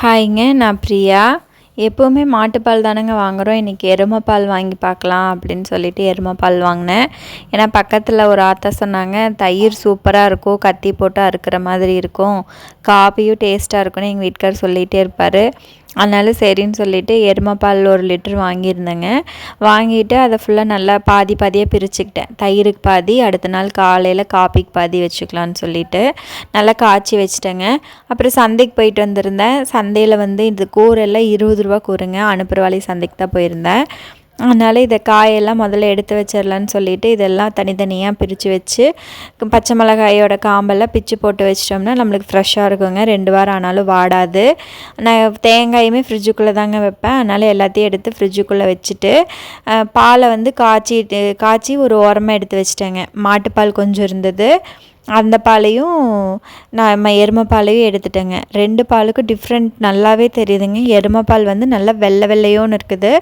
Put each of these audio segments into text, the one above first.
ஹாய்ங்க நான் பிரியா. எப்போவுமே மாட்டுப்பால் தானேங்க வாங்குகிறோம் இன்றைக்கி எருமைப்பால் வாங்கி பார்க்கலாம் அப்படின்னு சொல்லிட்டு எருமைப்பால் வாங்கினேன். ஏன்னா பக்கத்தில் ஒரு ஆத்தா சொன்னாங்க தயிர் சூப்பராக இருக்கும் கத்தி போட்டு அறுக்கிற மாதிரி இருக்கும் காபியும் டேஸ்ட்டாக இருக்கும்னு எங்கள் வீட்டுக்கார் சொல்லிகிட்டே இருப்பார். அதனால் சரின்னு சொல்லிவிட்டு எருமைப்பால் ஒரு லிட்டர் வாங்கியிருந்தேங்க. வாங்கிட்டு அதை ஃபுல்லாக நல்லா பாதி பாதியாக பிரிச்சுக்கிட்டேன். தயிருக்கு பாதி அடுத்த நாள் காலையில் காப்பிக்கு பாதி வச்சுக்கலான்னு சொல்லிட்டு நல்லா காய்ச்சி வச்சுட்டேங்க. அப்புறம் சந்தைக்கு போயிட்டு வந்திருந்தேன். சந்தையில் வந்து இந்த கூரெல்லாம் இருபது ரூபா கூறுங்க. அனுப்புகிற சந்தைக்கு தான் போயிருந்தேன். அதனால் இதை காயெல்லாம் முதல்ல எடுத்து வச்சிடலான்னு சொல்லிவிட்டு இதெல்லாம் தனித்தனியாக பிரித்து வச்சு பச்சை மிளகாயோட காம்பெல்லாம் பிச்சு போட்டு வச்சிட்டோம்னா நம்மளுக்கு ஃப்ரெஷ்ஷாக இருக்குங்க. ரெண்டு வாரம் ஆனாலும் வாடாது. நான் தேங்காயுமே ஃப்ரிட்ஜுக்குள்ளே தாங்க வைப்பேன். அதனால் எல்லாத்தையும் எடுத்து ஃப்ரிட்ஜுக்குள்ளே வச்சுட்டு பாலை வந்து காய்ச்சிட்டு காய்ச்சி ஒரு ஓரமாக எடுத்து வச்சிட்டேங்க. மாட்டுப்பால் கொஞ்சம் இருந்தது. அந்த பாலையும் நான் எருமை பாலையும் எடுத்துட்டேங்க. ரெண்டு பாலுக்கும் டிஃப்ரெண்ட் நல்லாவே தெரியுதுங்க. எருமை பால் வந்து நல்லா வெள்ளை வெள்ளையோன்னு இருக்குது.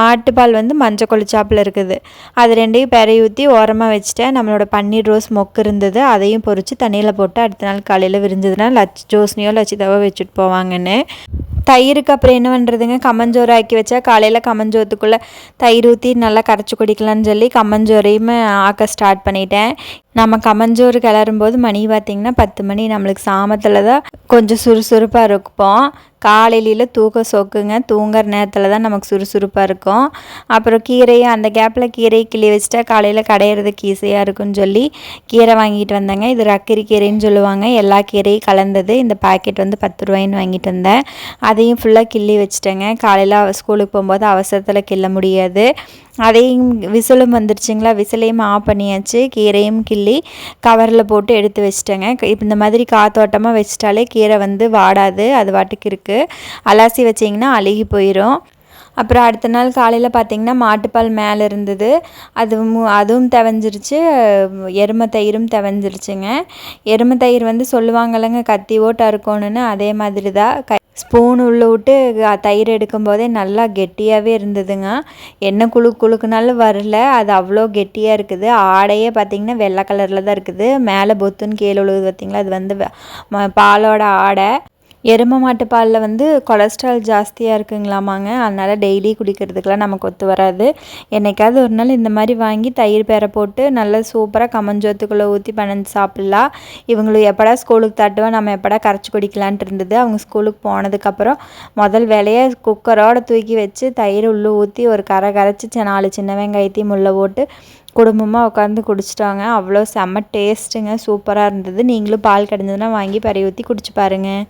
மாட்டுப்பால் வந்து மஞ்சள் கொளிச்சாப்பில் இருக்குது. அது ரெண்டையும் பெறைய ஊற்றி ஓரமாக வச்சுட்டேன். நம்மளோட பன்னீர் ரோஸ் மொக்கு இருந்தது. அதையும் பொறிச்சு தண்ணியில் போட்டு அடுத்த நாள் காலையில் விரிஞ்சதுன்னா லச் ஜோஸ்னியோ லட்சிதாவோ வச்சுட்டு போவாங்கன்னு. தயிருக்கு அப்புறம் என்ன பண்ணுறதுங்க கம்மஞ்சோறு ஆக்கி வச்சா காலையில் கம்மஞ்சோத்துக்குள்ளே தயிர் ஊற்றி நல்லா கரைச்சி குடிக்கலான்னு சொல்லி கம்மஞ்சோறையும் ஆக்க ஸ்டார்ட் பண்ணிட்டேன். நம்ம கம்மஞ்சோறு கிளறும்போது மணி பார்த்திங்கன்னா பத்து மணி. நம்மளுக்கு சாமத்தில் தான் கொஞ்சம் சுறுசுறுப்பாக இருப்போம் காலையில தூக்க சொக்குங்க. தூங்குற நேரத்தில் தான் நமக்கு சுறுசுறுப்பாக இருக்கும். அப்புறம் கீரையை அந்த கேப்பில் கீரையை கிளி வச்சுட்டா காலையில் கடையிறதுக்கு ஈஸியாக இருக்கும்னு சொல்லி கீரை வாங்கிட்டு வந்தேங்க. இது ரக்கரி கீரைன்னு சொல்லுவாங்க. எல்லா கீரையும் கலந்தது இந்த பாக்கெட் வந்து பத்து ரூபாயின்னு வாங்கிட்டு வந்தேன். அதையும் ஃபுல்லாக கிள்ளி வச்சுட்டேங்க. காலையில் ஸ்கூலுக்கு போகும்போது அவசரத்தில் கிள்ள முடியாது. அதையும் விசிலும் வந்துருச்சுங்களா? விசிலையும் ஆஃப் பண்ணியாச்சு. கீரையும் கிள்ளி கவரில் போட்டு எடுத்து வச்சிட்டேங்க. இந்த மாதிரி காத்தோட்டமாக வச்சிட்டாலே கீரை வந்து வாடாது. அது வாட்டுக்கு இருக்குது அலாசி வச்சிங்கன்னா அழுகி போயிடும் அப்புறம் அடுத்த நாள் காலையில் பார்த்திங்கன்னா மாட்டுப்பால் மேலே இருந்தது. அதுவும் அதுவும் தவஞ்சிருச்சு. எருமை தயிரும் தவஞ்சிருச்சுங்க. எருமை தயிர் வந்து சொல்லுவாங்கல்லங்க கத்தி ஓட்டாக இருக்கணும்னு அதே மாதிரி தான் க ஸ்பூன் உள்ளே விட்டு தயிர் எடுக்கும் போதே நல்லா கெட்டியாகவே இருந்ததுங்க. என்ன குழு குழுக்குனாலும் வரல. அது அவ்வளோ கெட்டியாக இருக்குது. ஆடையே பார்த்திங்கன்னா வெள்ளை கலரில் தான் இருக்குது. மேலே பொத்துன்னு கீழே உழுவுது பார்த்திங்களா அது வந்து பாலோட ஆடை. எருமை மாட்டு பாலில் வந்து கொலஸ்ட்ரால் ஜாஸ்தியாக இருக்குங்களாமாங்க. அதனால் டெய்லி குடிக்கிறதுக்கெலாம் நமக்கு ஒத்து வராது. என்றைக்காவது ஒரு நாள் இந்த மாதிரி வாங்கி தயிர் பேரை போட்டு நல்லா சூப்பராக கமஞ்சோத்துக்குள்ளே ஊற்றி பண்ணி சாப்பிட்லாம். இவங்களுக்கு எப்படா ஸ்கூலுக்கு தட்டுவோம் நம்ம எப்படா கரைச்சி குடிக்கலான்ட்டு இருந்தது. அவங்க ஸ்கூலுக்கு போனதுக்கப்புறம் முதல் வேலையை குக்கரோடு தூக்கி வச்சு தயிர் உள்ளே ஊற்றி ஒரு கரை கரைச்சி நாலு சின்ன வெங்காயத்தையும் உள்ளே போட்டு குடும்பமாக உட்காந்து குடிச்சிட்டாங்க. அவ்வளோ செம்ம டேஸ்ட்டுங்க. சூப்பராக இருந்தது. நீங்களும் பால் கிடஞ்சதுன்னா வாங்கி பறி ஊற்றி குடிச்சு பாருங்கள்